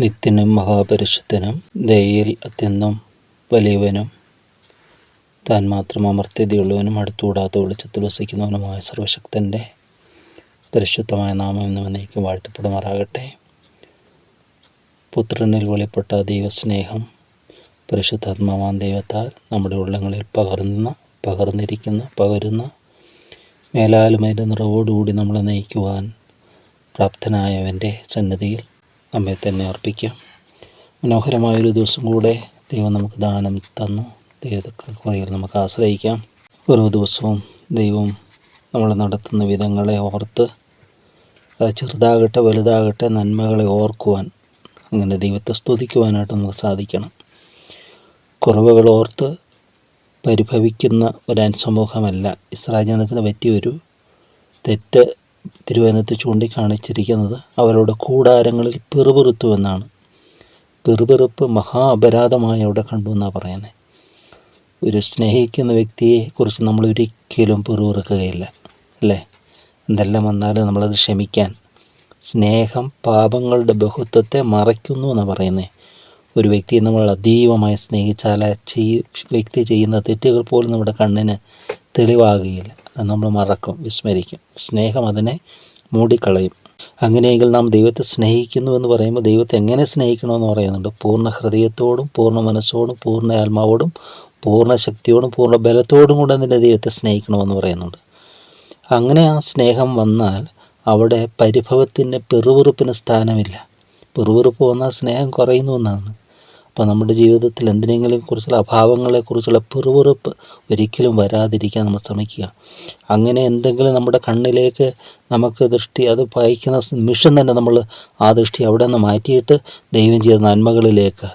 നിത്യനും മഹാപരിശുദ്ധനും ദയയിൽ അത്യന്തം വലിയവനും താൻ മാത്രം അമർത്യതയുള്ളവനും അടുത്തുകൂടാത്ത വെളിച്ചത്തിൽ വസിക്കുന്നവനുമായ സർവശക്തന്റെ പരിശുദ്ധമായ നാമം എന്ന് എന്നേക്കും വാഴ്ത്തപ്പെടുമാറാകട്ടെ. പുത്രനിൽ വെളിപ്പെട്ട ദൈവസ്നേഹം പരിശുദ്ധാത്മാവാൻ ദൈവത്താൽ നമ്മുടെ ഉള്ളങ്ങളിൽ പകർന്ന പകർന്നിരിക്കുന്ന പകരുന്ന മേലാലുമേന്റെ നിറവോടുകൂടി നമ്മളെ നയിക്കുവാൻ പ്രാപ്തനായവന്റെ സന്നിധിയിൽ നമ്മെ തന്നെ അർപ്പിക്കാം മനോഹരമായൊരു ദിവസം കൂടെ ദൈവം നമുക്ക് ദാനം തന്നു. ദൈവത്തിൽ നമുക്ക് ആശ്രയിക്കാം. ഓരോ ദിവസവും ദൈവം നമ്മൾ നടത്തുന്ന വിധങ്ങളെ ഓർത്ത് അത് ചെറുതാകട്ടെ വലുതാകട്ടെ നന്മകളെ ഓർക്കുവാൻ അങ്ങനെ ദൈവത്തെ സ്തുതിക്കുവാനായിട്ട് നമുക്ക് സാധിക്കണം. കുറവുകൾ ഓർത്ത് പരിഭവിക്കുന്ന ഒരു സമൂഹമല്ല. ഇസ്രായേൽ പറ്റിയൊരു തെറ്റ് തിരുവനന്തപുരത്ത് ചൂണ്ടിക്കാണിച്ചിരിക്കുന്നത് അവരുടെ കൂടാരങ്ങളിൽ പിറുപിറുത്തു എന്നാണ്. പിറുപിറുപ്പ് മഹാ അപരാധമായി അവിടെ കണ്ടു എന്നാണ് പറയുന്നത് ഒരു സ്നേഹിക്കുന്ന വ്യക്തിയെ കുറിച്ച് നമ്മൾ ഒരിക്കലും പിറുപിറുക്കുകയില്ല അല്ലേ? എന്തെല്ലാം വന്നാലും നമ്മളത് ക്ഷമിക്കാൻ. സ്നേഹം പാപങ്ങളുടെ ബഹുത്വത്തെ മറയ്ക്കുന്നു എന്നാണ് പറയുന്നത് ഒരു വ്യക്തിയെ നമ്മൾ അതീവമായി സ്നേഹിച്ചാൽ ആ വ്യക്തി ചെയ്യുന്ന തെറ്റുകൾ പോലും നമ്മുടെ കണ്ണിന് തെളിവാകുകയില്ല. അത് നമ്മൾ മറക്കും വിസ്മരിക്കും. സ്നേഹം അതിനെ മൂടിക്കളയും. അങ്ങനെയെങ്കിൽ നാം ദൈവത്തെ സ്നേഹിക്കുന്നു എന്ന് പറയുമ്പോൾ ദൈവത്തെ എങ്ങനെ സ്നേഹിക്കണമെന്ന് പറയുന്നുണ്ട്. പൂർണ ഹൃദയത്തോടും പൂർണ മനസ്സോടും പൂർണ ആത്മാവോടും പൂർണ ശക്തിയോടും പൂർണ ബലത്തോടും കൂടെ നിന്റെ ദൈവത്തെ സ്നേഹിക്കണമെന്ന് പറയുന്നുണ്ട്. അങ്ങനെ ആ സ്നേഹം വന്നാൽ അവിടെ പരിഭവത്തിന് പെറുവിറുപ്പിന് സ്ഥാനമില്ല. പെറുവിറുപ്പ് വന്നാൽ സ്നേഹം കുറയുന്നു എന്നാണ്. അപ്പോൾ നമ്മുടെ ജീവിതത്തിൽ എന്തിനെങ്കിലും കുറിച്ചുള്ള അഭാവങ്ങളെക്കുറിച്ചുള്ള പിറുപിറുപ്പ് ഒരിക്കലും വരാതിരിക്കാൻ നമ്മൾ ശ്രമിക്കുക. അങ്ങനെ എന്തെങ്കിലും നമ്മുടെ കണ്ണിലേക്ക് നമുക്ക് ദൃഷ്ടി അത് പായിക്കുന്ന നിമിഷം തന്നെ നമ്മൾ ആ ദൃഷ്ടി അവിടെ നിന്ന് മാറ്റിയിട്ട് ദൈവം ചെയ്ത നന്മകളിലേക്ക്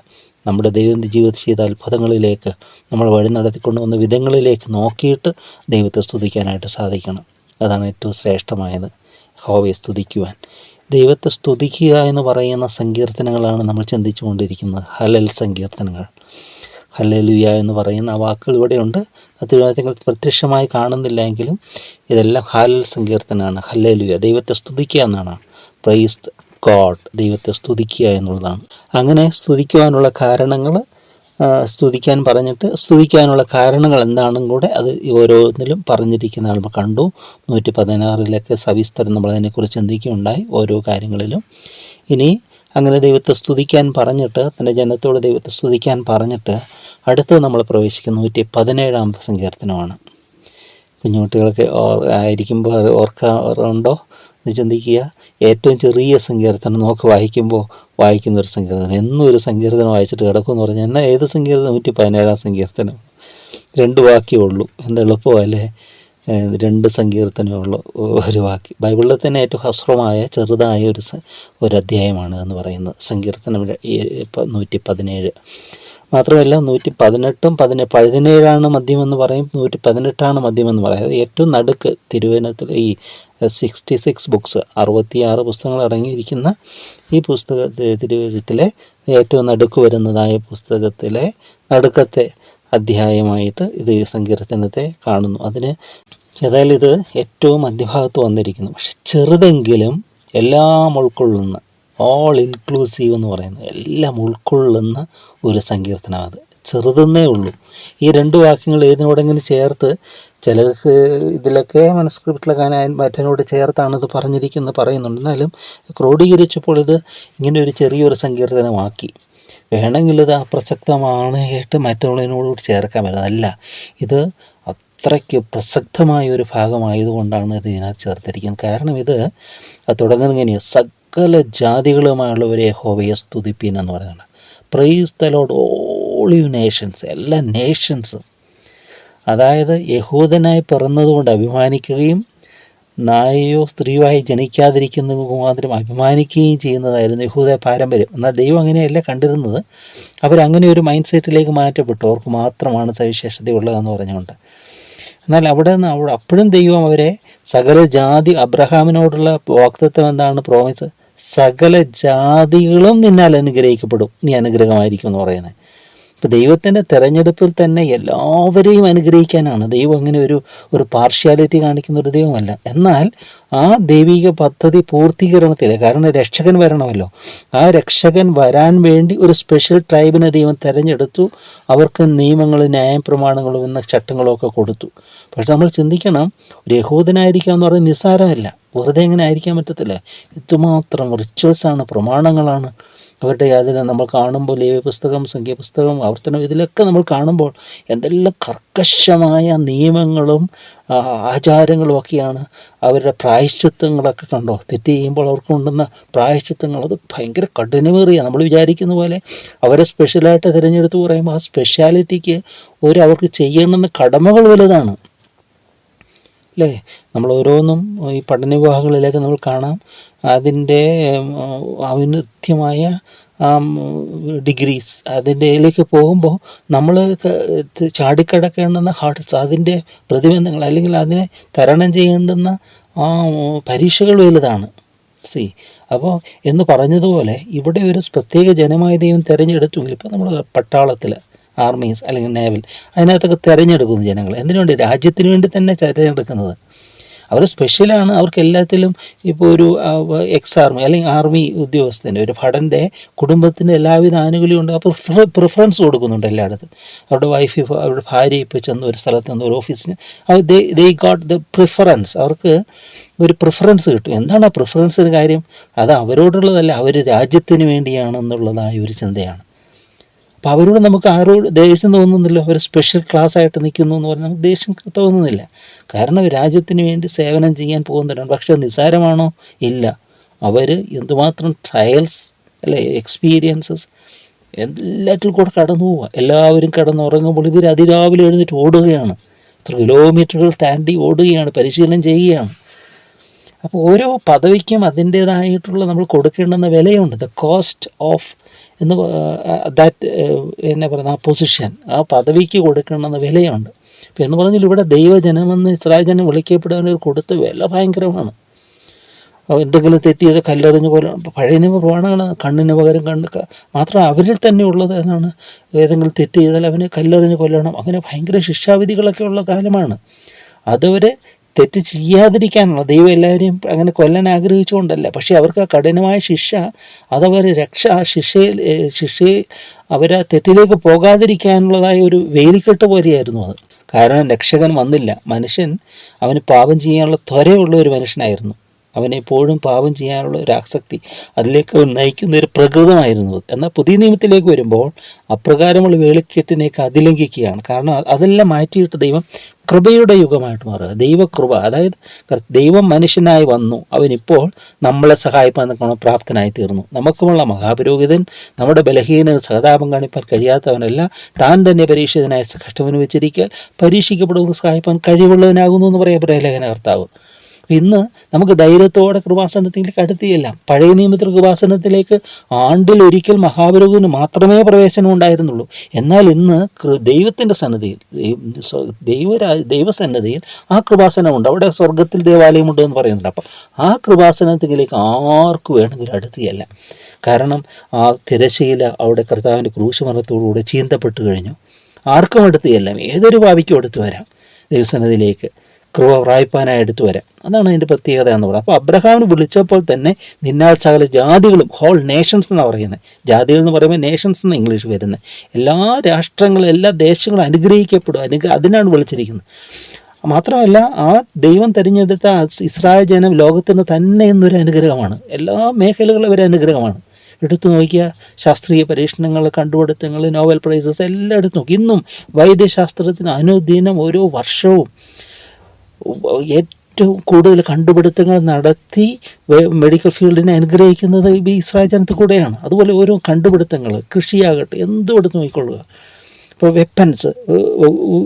നമ്മുടെ ദൈവം ജീവിതത്തിൽ ചെയ്ത അത്ഭുതങ്ങളിലേക്ക് നമ്മൾ വഴി നടത്തിക്കൊണ്ടു വന്ന വിധങ്ങളിലേക്ക് നോക്കിയിട്ട് ദൈവത്തെ സ്തുതിക്കാനായിട്ട് സാധിക്കണം. അതാണ് ഏറ്റവും ശ്രേഷ്ഠമായത്. ഹോവയെ സ്തുതിക്കുവാൻ. ദൈവത്തെ സ്തുതിക്കുക എന്ന് പറയുന്ന സങ്കീർത്തനങ്ങളാണ് നമ്മൾ ചിന്തിച്ചു കൊണ്ടിരിക്കുന്നത് ഹലൽ സങ്കീർത്തനങ്ങൾ. ഹലലുയ എന്ന് പറയുന്ന ആ വാക്കുകൾ ഇവിടെയുണ്ട്. അത് നിങ്ങൾ പ്രത്യക്ഷമായി കാണുന്നില്ല എങ്കിലും ഇതെല്ലാം ഹലൽ സങ്കീർത്തനമാണ്. ഹലലുയ ദൈവത്തെ സ്തുതിക്കുക എന്നാണ്. പ്രൈസ് ഗോഡ് ദൈവത്തെ സ്തുതിക്കുക എന്നുള്ളതാണ്. അങ്ങനെ സ്തുതിക്കുവാനുള്ള കാരണങ്ങൾ സ്തുതിക്കാൻ പറഞ്ഞിട്ട് സ്തുതിക്കാനുള്ള കാരണങ്ങൾ എന്താണെന്നും കൂടെ അത് ഓരോന്നിലും പറഞ്ഞിരിക്കുന്ന നമ്മൾ കണ്ടു. നൂറ്റി പതിനാറിലൊക്കെ സവിസ്തരം നമ്മൾ അതിനെക്കുറിച്ച് ചിന്തിക്കുകയുണ്ടായി ഓരോ കാര്യങ്ങളിലും. ഇനി അങ്ങനെ ദൈവത്തെ സ്തുതിക്കാൻ പറഞ്ഞിട്ട് തന്റെ ജനത്തോട് ദൈവത്തെ സ്തുതിക്കാൻ പറഞ്ഞിട്ട് അടുത്ത് നമ്മൾ പ്രവേശിക്കുന്ന നൂറ്റി പതിനേഴാമത്തെ സങ്കീർത്തനമാണ് കുഞ്ഞുകുട്ടികൾക്ക് ആയിരിക്കുമ്പോൾ ഓർക്കാറുണ്ടോ? എന്ന് ചിന്തിക്കുക ഏറ്റവും ചെറിയ സങ്കീർത്തനം നമുക്ക് വായിക്കുമ്പോൾ വായിക്കുന്ന ഒരു സങ്കീർത്തനം. എന്നും ഒരു സങ്കീർത്തനം വായിച്ചിട്ട് കിടക്കുമെന്ന് പറഞ്ഞാൽ എന്നാൽ ഏത് സങ്കീർത്തനം? നൂറ്റി പതിനേഴാം സങ്കീർത്തനം. രണ്ട് വാക്യേ ഉള്ളൂ. എന്ത് എളുപ്പമല്ലേ? രണ്ട് സങ്കീർത്തനമേ ഉള്ളൂ. ഒരു വാക്ക് ബൈബിളിൽ തന്നെ ഏറ്റവും ഹസ്രമായ ചെറുതായ ഒരു ഒരു അധ്യായമാണ് എന്ന് പറയുന്നത്. സങ്കീർത്തനം നൂറ്റി പതിനേഴ് മാത്രമല്ല നൂറ്റി പതിനെട്ടും പതിനെ പതിനേഴാണ് മദ്യമെന്ന് പറയും. നൂറ്റി പതിനെട്ടാണ് മദ്യമെന്ന് പറയും. ഏറ്റവും നടുക്ക് തിരുവനന്തപുരത്തിൽ ഈ സിക്സ്റ്റി സിക്സ് ബുക്സ് അറുപത്തിയാറ് പുസ്തകങ്ങൾ അടങ്ങിയിരിക്കുന്ന ഈ പുസ്തക തിരുവനന്തപുരത്തിലെ ഏറ്റവും നടുക്ക് വരുന്നതായ പുസ്തകത്തിലെ നടുക്കത്തെ അധ്യായമായിട്ട് ഇത് സങ്കീർത്തനത്തെ കാണുന്നു. അതിന് ഏതായാലും ഇത് ഏറ്റവും മധ്യഭാഗത്ത് വന്നിരിക്കുന്നു. പക്ഷെ ചെറുതെങ്കിലും എല്ലാം ഉൾക്കൊള്ളുന്ന ഓൾ ഇൻക്ലൂസീവ് എന്ന് പറയുന്നത് എല്ലാം ഉൾക്കൊള്ളുന്ന ഒരു സങ്കീർത്തനം അത്. ചെറുതെന്നേ ഉള്ളൂ. ഈ രണ്ട് വാക്യങ്ങൾ ഏതിനോടെങ്കിലും ചേർത്ത് ചിലർക്ക് ഇതിലൊക്കെ മനസ്ക്രിപ്റ്റിലൊക്കെ മറ്റേനോട് ചേർത്താണ് ഇത് പറഞ്ഞിരിക്കുന്നത് പറയുന്നുണ്ട്. എന്നാലും ക്രോഡീകരിച്ചപ്പോൾ ഇത് ഇങ്ങനെ ഒരു ചെറിയൊരു സങ്കീർത്തനമാക്കി. വേണമെങ്കിൽ ഇത് അപ്രസക്തമാണ് കേട്ട് മറ്റുള്ളതിനോട് ചേർക്കാൻ പറ്റുന്നത്. അല്ല ഇത് അത്രയ്ക്ക് പ്രസക്തമായ ഒരു ഭാഗമായതുകൊണ്ടാണ് ഇത് ഇതിനകത്ത് ചേർത്തിരിക്കുന്നത്. കാരണം ഇത് തുടങ്ങുന്നത് ഇങ്ങനെയാണ്. സകല ജാതികളുമായുള്ളവരെ ഹോവയെ സ്തുതിപ്പീൻ എന്ന് പറയുന്നത് praise the lord all you nations എല്ലാ നേഷൻസും അതായത് യഹൂദനായി പിറന്നതുകൊണ്ട് അഭിമാനിക്കുകയും നായയോ സ്ത്രീയോ ജനിക്കാതിരിക്കുന്ന മുഖാന്തരം അഭിമാനിക്കുകയും ചെയ്യുന്നതായിരുന്നു യഹൂദ പാരമ്പര്യം. എന്നാൽ ദൈവം അങ്ങനെയല്ല കണ്ടിരുന്നത്. അവരങ്ങനെ ഒരു മൈൻഡ് സെറ്റിലേക്ക് മാറ്റപ്പെട്ടു. അവർക്ക് മാത്രമാണ് സവിശേഷതയുള്ളതെന്ന് പറഞ്ഞുകൊണ്ട്. എന്നാൽ അവിടെ നിന്ന് അവിടെ അപ്പോഴും ദൈവം അവരെ സകല ജാതി അബ്രഹാമിനോടുള്ള വാക്തത്വം എന്താണ്? പ്രോമിസ് സകല ജാതികളും നിന്നാൽ അനുഗ്രഹിക്കപ്പെടും നീ അനുഗ്രഹമായിരിക്കും എന്ന് പറയുന്നത്. ഇപ്പം ദൈവത്തിന്റെ തിരഞ്ഞെടുപ്പിൽ തന്നെ എല്ലാവരെയും അനുഗ്രഹിക്കാനാണ്. ദൈവം അങ്ങനെ ഒരു ഒരു പാർഷ്യാലിറ്റി കാണിക്കുന്ന ഒരു ദൈവമല്ല. എന്നാൽ ആ ദൈവിക പദ്ധതി പൂർത്തീകരണത്തിൽ കാരണം രക്ഷകൻ വരണമല്ലോ. ആ രക്ഷകൻ വരാൻ വേണ്ടി ഒരു സ്പെഷ്യൽ ട്രൈബിനെ ദൈവം തിരഞ്ഞെടുത്തു. അവർക്ക് നിയമങ്ങളും ന്യായപ്രമാണങ്ങളും എന്ന ചട്ടങ്ങളും ഒക്കെ കൊടുത്തു. പക്ഷെ നമ്മൾ ചിന്തിക്കണം ഒരു എന്ന് പറയുന്നത് നിസ്സാരമല്ല. വെറുതെ എങ്ങനെ ആയിരിക്കാൻ പറ്റത്തില്ല. ഇതുമാത്രം റിച്വൽസാണ് പ്രമാണങ്ങളാണ്. അവരുടെ യാതന നമ്മൾ കാണുമ്പോൾ ലേവ്യ പുസ്തകം സംഖ്യപുസ്തകം ആവർത്തനം ഇതിലൊക്കെ നമ്മൾ കാണുമ്പോൾ എന്തെല്ലാം കർക്കശമായ നിയമങ്ങളും ആചാരങ്ങളും ഒക്കെയാണ് അവരുടെ പ്രായശ്ചിത്വങ്ങളൊക്കെ കണ്ടോ? തെറ്റ് ചെയ്യുമ്പോൾ അവർക്ക് കൊണ്ടുവന്ന പ്രായശ്ചിത്വങ്ങൾ അത് ഭയങ്കര കഠിനമേറിയ. നമ്മൾ വിചാരിക്കുന്ന പോലെ അവരെ സ്പെഷ്യലായിട്ട് തിരഞ്ഞെടുത്ത് പറയുമ്പോൾ ആ സ്പെഷ്യാലിറ്റിക്ക് ഒരു അവർക്ക് ചെയ്യണമെന്ന കടമകൾ വലുതാണ്. അല്ലേ നമ്മൾ ഓരോന്നും ഈ പഠന വിവാഹങ്ങളിലേക്ക് നമ്മൾ കാണാം. അതിന്റെ ഔന്നത്യമായ ഡിഗ്രീസ് അതിന്റെ ഇതിലേക്ക് പോകുമ്പോൾ നമ്മൾ ചാടിക്കടക്കേണ്ടുന്ന ഹാർട്ട്സ് അതിന്റെ പ്രതിബന്ധങ്ങൾ അല്ലെങ്കിൽ അതിനെ തരണം ചെയ്യേണ്ടുന്ന ആ പരീക്ഷകൾ വലുതാണ്. സി അപ്പോൾ എന്ന് പറഞ്ഞതുപോലെ ഇവിടെ ഒരു പ്രത്യേക ജനമായ ദൈവം തിരഞ്ഞെടുത്തുവെങ്കിൽ ഇപ്പോൾ നമ്മൾ പട്ടാളത്തിൽ ആർമീസ് അല്ലെങ്കിൽ നേവൽ അതിനകത്തൊക്കെ തിരഞ്ഞെടുക്കുന്നു ജനങ്ങൾ. എന്തിനുവേണ്ടി? രാജ്യത്തിന് വേണ്ടി തന്നെ തിരഞ്ഞെടുക്കുന്നത്. അവർ സ്പെഷ്യലാണ് അവർക്ക് എല്ലാത്തിലും ഇപ്പോൾ ഒരു എക്സ് ആർമി അല്ലെങ്കിൽ ആർമി ഉദ്യോഗസ്ഥന്റെ ഒരു ഭടന്റെ കുടുംബത്തിന്റെ എല്ലാവിധ ആനുകൂല്യം ഉണ്ട്. അപ്പോൾ പ്രിഫറൻസ് കൊടുക്കുന്നുണ്ട് എല്ലായിടത്തും. അവരുടെ വൈഫ് ഇപ്പോൾ അവരുടെ ഭാര്യ ഇപ്പോൾ ചെന്ന് ഒരു സ്ഥലത്ത് നിന്ന് ഒരു ഓഫീസിന് അവർ ദേ ഗോട്ട് ദ പ്രിഫറൻസ് അവർക്ക് ഒരു പ്രിഫറൻസ് കിട്ടും. എന്താണ് ആ പ്രിഫറൻസിന് കാര്യം? അത് അവരോടുള്ളതല്ല. അവർ രാജ്യത്തിന് വേണ്ടിയാണെന്നുള്ളതായ ഒരു ചിന്തയാണ്. അപ്പോൾ അവരോട് നമുക്ക് ആരോട് ദേഷ്യം തോന്നുന്നില്ല. ഒരു സ്പെഷ്യൽ ക്ലാസ് ആയിട്ട് നിൽക്കുന്നു എന്ന് പറഞ്ഞാൽ നമുക്ക് ദേഷ്യം തോന്നുന്നില്ല. കാരണം രാജ്യത്തിന് വേണ്ടി സേവനം ചെയ്യാൻ പോകുന്നവരാണ്. പക്ഷേ നിസ്സാരമാണോ? ഇല്ല. അവർ എന്തുമാത്രം ട്രയൽസ് അല്ലെ എക്സ്പീരിയൻസസ് എല്ലാറ്റിൽ കൂടെ കടന്നു പോവുക എല്ലാവരും കടന്നുറങ്ങുമ്പോൾ ഇവർ അതിരാവിലെ എഴുന്നേറ്റ് ഓടുകയാണ്. എത്ര കിലോമീറ്ററുകൾ താണ്ടി ഓടുകയാണ്. പരിശീലനം ചെയ്യുകയാണ്. അപ്പോൾ ഓരോ പദവിക്കും അതിന്റേതായിട്ടുള്ള നമ്മൾ കൊടുക്കേണ്ടുന്ന വിലയുണ്ട്. ദ കോസ്റ്റ് ഓഫ് എന്ന് ദാറ്റ് എന്നെ പറയുന്ന ആ പൊസിഷൻ ആ പദവിക്ക് കൊടുക്കേണ്ടുന്ന വിലയുണ്ട്. അപ്പം എന്ന് പറഞ്ഞാൽ ഇവിടെ ദൈവജനമെന്ന് ഇസ്രായേൽ ജനം വിളിക്കപ്പെടാൻ കൊടുത്ത വില ഭയങ്കരമാണ്. എന്തെങ്കിലും തെറ്റിയത് കല്ലെറിഞ്ഞ് പോലെ പഴയ നിയമ പ്രമാണമാണ് കണ്ണിന് പകരം കണ്ണ് മാത്രം അവരിൽ തന്നെ ഉള്ളത് എന്നാണ്. ഏതെങ്കിലും തെറ്റ് ചെയ്താൽ അവനെ കല്ലെറിഞ്ഞ് കൊല്ലണം. അങ്ങനെ ഭയങ്കര ശിക്ഷാവിധികളൊക്കെ ഉള്ള കാലമാണ്. അതവരെ തെറ്റ് ചെയ്യാതിരിക്കാനുള്ള ദൈവം എല്ലാവരെയും അങ്ങനെ കൊല്ലാൻ ആഗ്രഹിച്ചുകൊണ്ടല്ല. പക്ഷേ അവർക്ക് ആ കഠിനമായ ശിക്ഷ അതവർ രക്ഷ ആ ശിക്ഷയിൽ ശിക്ഷയിൽ അവർ അവരെ തെറ്റിലേക്ക് പോകാതിരിക്കാനുള്ളതായ ഒരു വേലിക്കെട്ട് പോലെയായിരുന്നു അത്. കാരണം രക്ഷകൻ വന്നില്ല. മനുഷ്യൻ അവന് പാപം ചെയ്യാനുള്ള ത്വരയുള്ള ഒരു മനുഷ്യനായിരുന്നു. അവനെ എപ്പോഴും പാപം ചെയ്യാനുള്ള ഒരു ആസക്തി അതിലേക്ക് നയിക്കുന്ന ഒരു പ്രകൃതമായിരുന്നു എന്നാൽ പുതിയ നിയമത്തിലേക്ക് വരുമ്പോൾ അപ്രകാരമുള്ള വേളിക്കെട്ടിനെയൊക്കെ അതിലംഘിക്കുകയാണ്. കാരണം അതെല്ലാം മാറ്റിയിട്ട് ദൈവം കൃപയുടെ യുഗമായിട്ട് മാറുക. ദൈവകൃപ അതായത് ദൈവം മനുഷ്യനായി വന്നു. അവനിപ്പോൾ നമ്മളെ സഹായിപ്പാൻ നിൽക്കണം? പ്രാപ്തനായി തീർന്നു. നമുക്കുമുള്ള മഹാപുരോഹിതൻ നമ്മുടെ ബലഹീന സഹതാപം കാണിപ്പാൻ കഴിയാത്തവനല്ല താൻ തന്നെ പരീക്ഷിതനായ കഷ്ടമനുവച്ചിരിക്കാൻ പരീക്ഷിക്കപ്പെടുന്ന സഹായിപ്പാൻ കഴിവുള്ളവനാകുന്നു എന്ന് പറയാൻ ലേഖന കർത്താവ്. ഇന്ന് നമുക്ക് ധൈര്യത്തോടെ കൃപാസനത്തിലേക്ക് അടുത്തിയല്ല പഴയ നിയമത്തിൽ കൃപാസനത്തിലേക്ക് ആണ്ടിൽ ഒരിക്കൽ മഹാപുരോഹിതന് മാത്രമേ പ്രവേശനം ഉണ്ടായിരുന്നുള്ളൂ. എന്നാൽ ഇന്ന് ദൈവത്തിന്റെ സന്നിധിയിൽ ദൈവ- ദൈവരാ ദൈവസന്നിധിയിൽ ആ കൃപാസനമുണ്ട്. അവിടെ സ്വർഗത്തിൽ ദേവാലയമുണ്ട് എന്ന് പറയുന്നുണ്ട്. അപ്പം ആ കൃപാസനത്തിലേക്ക് ആർക്ക് വേണമെങ്കിലും അടുത്തിയല്ല. കാരണം ആ തിരശീല അവിടെ കർത്താവിന്റെ ക്രൂശമരണത്തോടുകൂടെ ചീന്തപ്പെട്ട് കഴിഞ്ഞു. ആർക്കും അടുത്തിയല്ല. ഏതൊരു ഭാവിക്കും അടുത്ത് വരാം ദൈവസന്നിധിയിലേക്ക്. കൃപ പ്രായ്പാനായി എടുത്തു വരാം. അതാണ് അതിന്റെ പ്രത്യേകത എന്ന് പറയുന്നത്. അപ്പോൾ അബ്രഹാമിന് വിളിച്ചപ്പോൾ തന്നെ നിന്നാൽ സകല ജാതികളും ഹോൾ നേഷൻസ് എന്നാണ് പറയുന്നത്. ജാതികൾ എന്ന് പറയുമ്പോൾ നേഷൻസ് എന്ന് ഇംഗ്ലീഷ് വരുന്നത്. എല്ലാ രാഷ്ട്രങ്ങളും എല്ലാ ദേശങ്ങളും അനുഗ്രഹിക്കപ്പെടും. അനുഗ്ര അതിനാണ് വിളിച്ചിരിക്കുന്നത്. മാത്രമല്ല ആ ദൈവം തിരഞ്ഞെടുത്ത ഇസ്രായേൽ ജനം ലോകത്തിന് തന്നെ എന്നൊരു അനുഗ്രഹമാണ്. എല്ലാ മേഖലകളും ഒരു അനുഗ്രഹമാണ്. എടുത്തു നോക്കിയ ശാസ്ത്രീയ പരീക്ഷണങ്ങൾ കണ്ടുപിടുത്തങ്ങൾ നോവൽ പ്രൈസസ് എല്ലാം എടുത്തു നോക്കി. ഇന്നും വൈദ്യശാസ്ത്രത്തിന് അനുദിനം ഓരോ വർഷവും ഏറ്റവും കൂടുതൽ കണ്ടുപിടുത്തങ്ങൾ നടത്തി മെഡിക്കൽ ഫീൽഡിനെ അനുഗ്രഹിക്കുന്നത് ഈ ഇസ്രായേൽ കൂടെയാണ്. അതുപോലെ ഓരോ കണ്ടുപിടുത്തങ്ങൾ കൃഷിയാകട്ടെ എന്തും എടുത്ത് നോക്കിക്കൊള്ളുക. ഇപ്പോൾ വെപ്പൻസ്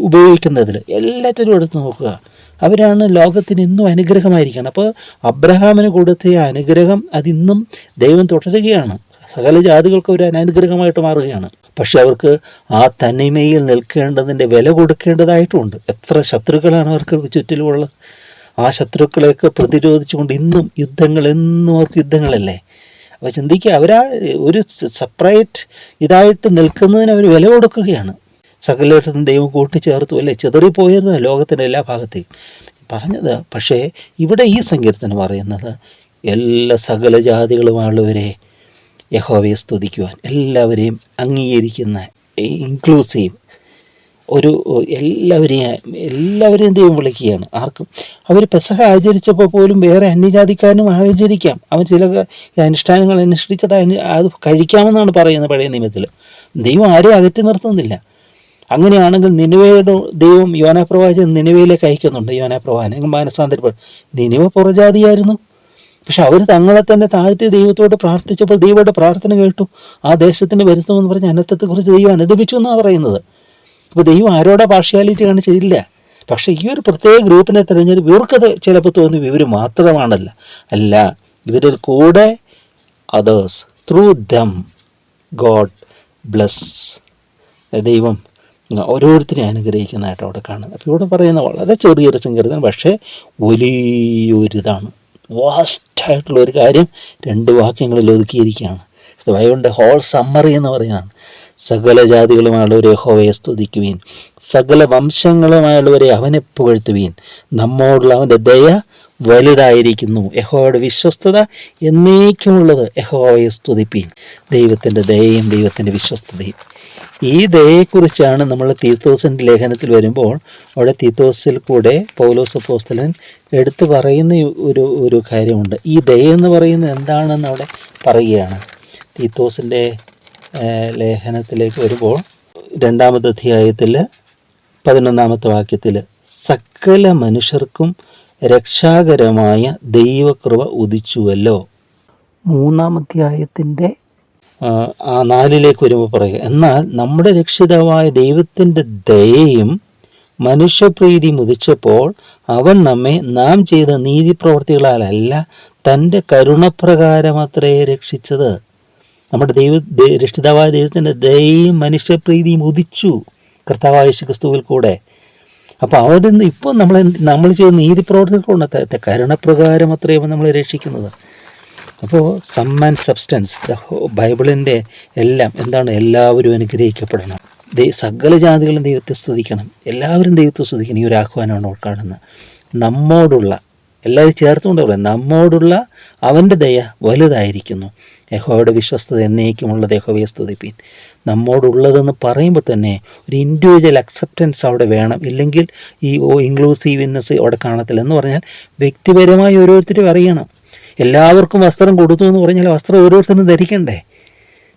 ഉപയോഗിക്കുന്നതിൽ എല്ലാറ്റിലും എടുത്ത് നോക്കുക. അവരാണ് ലോകത്തിന് ഇന്നും അനുഗ്രഹമായിരിക്കണം. അപ്പോൾ അബ്രഹാമിന് കൊടുത്ത അനുഗ്രഹം അതിന്നും ദൈവം തുടരുകയാണ്. സകല ജാതികൾക്ക് ഒരു അനുഗ്രഹമായിട്ട് മാറുകയാണ്. പക്ഷെ അവർക്ക് ആ തനിമയിൽ നിൽക്കേണ്ടതിന്റെ വില കൊടുക്കേണ്ടതായിട്ടുമുണ്ട് എത്ര ശത്രുക്കളാണ് അവർക്ക് ചുറ്റിലുമുള്ളത് ആ ശത്രുക്കളെയൊക്കെ പ്രതിരോധിച്ചുകൊണ്ട് ഇന്നും യുദ്ധങ്ങൾ എന്നും അവർക്ക് യുദ്ധങ്ങളല്ലേ? അപ്പോൾ ചിന്തിക്കുക അവരാ ഒരു സെപ്പറേറ്റ് ഇതായിട്ട് നിൽക്കുന്നതിന് അവർ വില കൊടുക്കുകയാണ്. സകലയിടത്തും ദൈവം കൂട്ടിച്ചേർത്തു അല്ലേ? ചിതറിപ്പോയിരുന്നു ലോകത്തിന്റെ എല്ലാ ഭാഗത്തേക്കും. പറഞ്ഞത് പക്ഷേ ഇവിടെ ഈ സങ്കീർത്തനം പറയുന്നത് എല്ലാ സകല ജാതികളുമുള്ളവരെ യഹോവയെ സ്തുതിക്കുവാൻ. എല്ലാവരെയും അംഗീകരിക്കുന്ന ഇൻക്ലൂസീവ് ഒരു എല്ലാവരെയും എല്ലാവരെയും വിളിക്കുകയാണ്. ആർക്കും അവർ പെസഹ ആചരിച്ചപ്പോൾ പോലും വേറെ അന്യജാതിക്കാരനും ആചരിക്കാം. അവൻ ചില അനുഷ്ഠാനങ്ങൾ അനുഷ്ഠിച്ചത് അത് കഴിക്കാമെന്നാണ് പറയുന്നത് പഴയ നിയമത്തിൽ ദൈവം ആരെയും അകറ്റി നിർത്തുന്നില്ല. അങ്ങനെയാണെങ്കിൽ നിനുവയുടെ ദൈവം യോനാപ്രവാചകൻ നിനുവയിലേക്ക് അയക്കുന്നുണ്ട്. യോനാപ്രവാചകൻ മാനസാന്തരപ്പെടും. നിനുവ പുറജാതിയായിരുന്നു. പക്ഷെ അവർ തങ്ങളെ തന്നെ താഴ്ത്തി ദൈവത്തോട് പ്രാർത്ഥിച്ചപ്പോൾ ദൈവയുടെ പ്രാർത്ഥന കേട്ടു. ആ ദേശത്തിന് വരുത്തുമെന്ന് പറഞ്ഞ് അനത്തത്തെക്കുറിച്ച് ദൈവം അനുദപിച്ചു എന്നാണ് പറയുന്നത്. അപ്പോൾ ദൈവം ആരോടെ പാർഷ്യാലിറ്റി കാണിച്ചില്ല പക്ഷേ ഈ ഒരു പ്രത്യേക ഗ്രൂപ്പിനെ തിരഞ്ഞെടുപ്പ് ഇവർക്കത് ചിലപ്പോൾ തോന്നി ഇവർ മാത്രമാണല്ല. അല്ല ഇവരിൽ കൂടെ others through them God bless ദൈവം ഓരോരുത്തരെയും അനുഗ്രഹിക്കുന്നതായിട്ട് അവിടെ കാണുന്നത്. അപ്പോൾ ഇവിടെ പറയുന്ന വളരെ ചെറിയൊരു സങ്കീർത്തനം പക്ഷേ വലിയൊരിതാണ്. വാസ്റ്റായിട്ടുള്ള ഒരു കാര്യം രണ്ട് വാക്യങ്ങളിൽ ഒതുക്കിയിരിക്കുകയാണ്. ബൈബിളിന്റെ ഹോൾ സമ്മറി എന്ന് പറയുന്നതാണ്. സകല ജാതികളുമായുള്ളവരെ യഹോവയെ സ്തുതിക്കുവീൻ. സകല വംശങ്ങളുമായുള്ളവരെ അവനെ പുകഴ്ത്തുവീൻ. നമ്മോടുള്ള അവന്റെ ദയ വലുതായിരിക്കുന്നു. യഹോയുടെ വിശ്വസ്തത എന്നേക്കുമുള്ളത് യഹോയെ സ്തുതിപ്പീൻ. ദൈവത്തിന്റെ ദയയും ദൈവത്തിന്റെ വിശ്വസ്തതയും. ഈ ദയയെക്കുറിച്ചാണ് നമ്മൾ തീത്തോസിന്റെ ലേഖനത്തിൽ വരുമ്പോൾ അവിടെ തീത്തോസിൽ കൂടെ പൗലോസ് അപ്പോസ്തലൻ എടുത്തു പറയുന്ന ഒരു ഒരു കാര്യമുണ്ട്. ഈ ദയ എന്ന് പറയുന്നത് എന്താണെന്ന് അവിടെ പറയുകയാണ്. തീത്തോസിന്റെ ലേഖനത്തിലേക്ക് വരുമ്പോൾ രണ്ടാമത്തെ അധ്യായത്തിൽ പതിനൊന്നാമത്തെ വാക്യത്തിൽ സകല മനുഷ്യർക്കും രക്ഷാകരമായ ദൈവകൃപ ഉദിച്ചുവല്ലോ. മൂന്നാമധ്യായത്തിന്റെ ആ, ആ നാലിലേക്ക് വരുമ്പോൾ പറയുക. എന്നാൽ നമ്മുടെ രക്ഷിതാവായ ദൈവത്തിന്റെ ദയയും മനുഷ്യപ്രീതി മുതിച്ചപ്പോൾ അവൻ നമ്മെ നാം ചെയ്ത നീതിപ്രവർത്തികളാലല്ല തന്റെ കരുണപ്രകാരമത്രേ രക്ഷിച്ചത്. നമ്മുടെ ദൈവ രക്ഷിതാവായ ദൈവത്തിന്റെ ദയയും മനുഷ്യപ്രീതിയും ഉദിച്ചു. കർത്താവായ ക്രിസ്തുവിൽ കൂടെ അപ്പോൾ അവിടെ നിന്ന് ഇപ്പോൾ നമ്മൾ നമ്മൾ ചെയ്യുന്ന നീതി പ്രവർത്തനങ്ങളുണ്ട് കരുണപ്രകാരം അത്രയും നമ്മൾ രക്ഷിക്കുന്നത്. അപ്പോൾ സം ആൻഡ് സബ്സ്റ്റൻസ് ബൈബിളിന്റെ എല്ലാം എന്താണ് എല്ലാവരും അനുഗ്രഹിക്കപ്പെടണം. സകല ജാതികളും ദൈവത്തെ സ്തുതിക്കണം. എല്ലാവരും ദൈവത്തെ സ്തുതിക്കണം. ഈ ഒരു ആഹ്വാനമാണ് കാണുന്നത്. നമ്മോടുള്ള എല്ലാവരും ചേർത്തുകൊണ്ട് പറയാം നമ്മോടുള്ള അവന്റെ ദയ വലുതായിരിക്കുന്നു. യഹോയുടെ വിശ്വസ്തത എന്നേക്കുമുള്ളത് യഹോവയെ സ്തുതിപ്പിൻ. നമ്മോടുള്ളതെന്ന് പറയുമ്പോൾ തന്നെ ഒരു ഇൻഡിവിജ്വൽ അക്സെപ്റ്റൻസ് അവിടെ വേണം. ഇല്ലെങ്കിൽ ഈ ഓ ഇൻക്ലൂസീവ്നെസ് അവിടെ കാണത്തില്ല എന്ന് പറഞ്ഞാൽ വ്യക്തിപരമായി ഓരോരുത്തരും അറിയണം. എല്ലാവർക്കും വസ്ത്രം കൊടുത്തു എന്ന് പറഞ്ഞാൽ വസ്ത്രം ഓരോരുത്തരും ധരിക്കണ്ടേ?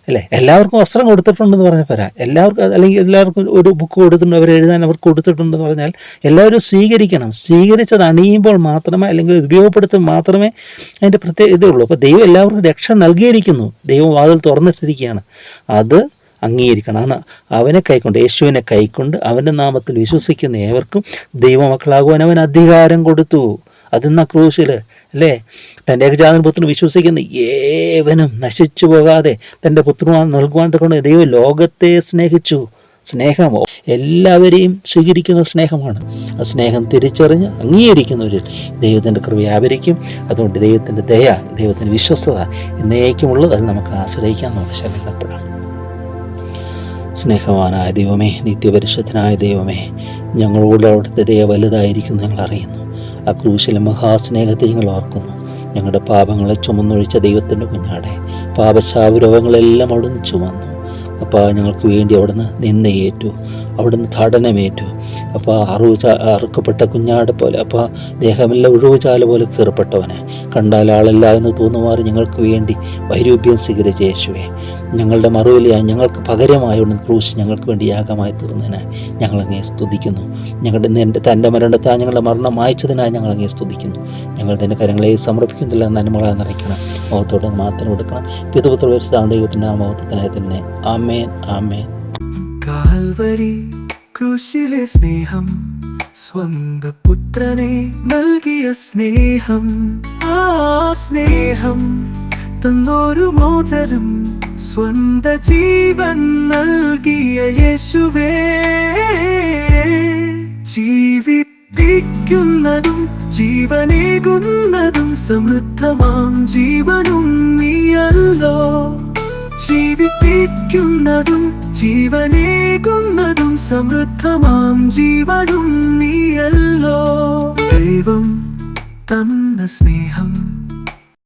അല്ലേ? എല്ലാവർക്കും വസ്ത്രം കൊടുത്തിട്ടുണ്ടെന്ന് പറഞ്ഞാൽ പോരാ. എല്ലാവർക്കും അല്ലെങ്കിൽ എല്ലാവർക്കും ഒരു ബുക്ക് കൊടുത്തിട്ടുണ്ട് അവർ എഴുതാൻ അവർക്ക് കൊടുത്തിട്ടുണ്ടെന്ന് പറഞ്ഞാൽ എല്ലാവരും സ്വീകരിക്കണം. സ്വീകരിച്ചത് അണിയുമ്പോൾ മാത്രമേ അല്ലെങ്കിൽ ഉപയോഗപ്പെടുത്തുമ്പോൾ മാത്രമേ അതിന്റെ പ്രത്യേക ഇതേ ഉള്ളൂ. അപ്പോൾ ദൈവം എല്ലാവർക്കും രക്ഷ നൽകിയിരിക്കുന്നു. ദൈവം വാതിൽ തുറന്നിട്ടിരിക്കുകയാണ്. അത് അംഗീകരിക്കണം. ആണ് അവനെ കൈക്കൊണ്ട് യേശുവിനെ കൈക്കൊണ്ട് അവന്റെ നാമത്തിൽ വിശ്വസിക്കുന്ന ഏവർക്കും ദൈവമക്കളാകുവാൻ അവൻ അധികാരം കൊടുത്തു. അതിന്ന ക്രൂശിൽ അല്ലേ? തന്റെ ഏകജാതൻ പുത്രന് വിശ്വസിക്കുന്ന ഏവനും നശിച്ചു പോകാതെ തന്റെ പുത്രൻ നൽകുവാൻ കൊണ്ട് ദൈവം ലോകത്തെ സ്നേഹിച്ചു. സ്നേഹമോ എല്ലാവരെയും സ്വീകരിക്കുന്ന സ്നേഹമാണ്. ആ സ്നേഹം തിരിച്ചറിഞ്ഞ് അംഗീകരിക്കുന്നവരിൽ ദൈവത്തിന്റെ കൃപ വ്യാപരിക്കും. അതുകൊണ്ട് ദൈവത്തിന്റെ ദയ ദൈവത്തിന്റെ വിശ്വസ്തത എന്നേക്കുമുള്ളത് അത് നമുക്ക് ആശ്രയിക്കാൻ നമുക്ക് ശരണപ്പെടാം. സ്നേഹവാനായ ദൈവമേ നിത്യപരിശുദ്ധനായ ദൈവമേ ഞങ്ങളോട് അവിടുത്തെ ദയ വലുതായിരിക്കും ഞങ്ങൾ അറിയുന്നു. ആ ക്രൂശിലെ മഹാസ്നേഹത്തെ ഞങ്ങൾ ഓർക്കുന്നു. ഞങ്ങളുടെ പാപങ്ങളെ ചുമന്നൊഴിച്ച ദൈവത്തിന്റെ കുഞ്ഞാടെ പാപശാപരോഗങ്ങളെല്ലാം അവിടുന്ന് ചുമന്നു. അപ്പോൾ ഞങ്ങൾക്ക് വേണ്ടി അവിടുന്ന് നിന്നയേറ്റു അവിടുന്ന് താടനമേറ്റു അപ്പോൾ അറിവ് അറുക്കപ്പെട്ട കുഞ്ഞാട് പോലെ അപ്പോൾ ദേഹമെല്ലാം ഒഴിവുചാല പോലെ തീർപ്പെട്ടവനെ കണ്ടാൽ ആളല്ല എന്ന് തോന്നുമാറി ഞങ്ങൾക്ക് വേണ്ടി വൈരൂപ്യം സ്വീകരിച്ച യേശുവേ. ഞങ്ങളുടെ മറുവിലയായി ഞങ്ങൾക്ക് പകരമായി ഉള്ള ക്രൂശ് ഞങ്ങൾക്ക് വേണ്ടി യാഗമായി തീർന്നതിനെ ഞങ്ങളങ്ങേ സ്തുതിക്കുന്നു. ഞങ്ങളുടെ എന്റെ തന്റെ മരണത്താൽ ഞങ്ങളുടെ മരണം മായച്ചതിനായി ഞങ്ങളങ്ങേ സ്തുതിക്കുന്നു. ഞങ്ങൾ തന്റെ കാര്യങ്ങളെ സമർപ്പിക്കുന്നില്ല നന്മകളാൽ നിറയ്ക്കണം മുഖത്തോട് മാത്രം കൊടുക്കണം പിതൃപുത്ര ദൈവത്തിന്റെ ആ മുഖത്തിനായി തന്നെ. ആമേൻ ആമേൻ. കാൽവരി കൃഷിയിലെ സ്നേഹം സ്വന്ത പുത്രനെ നൽകിയ സ്നേഹം. ആ സ്നേഹം തന്നൊരു മോചനം സ്വന്ത ജീവൻ നൽകിയ യേശുവേ. ജീവിപ്പിക്കുന്നതും ജീവനേകുന്നതും സമൃദ്ധമാം ജീവനും നീയല്ലോ. ജീവിപ്പിക്കുന്നതും ജീവനേകുന്നതും സമൃദ്ധമാം ജീവനും നീയല്ലോ. ദൈവം തന്ന സ്നേഹം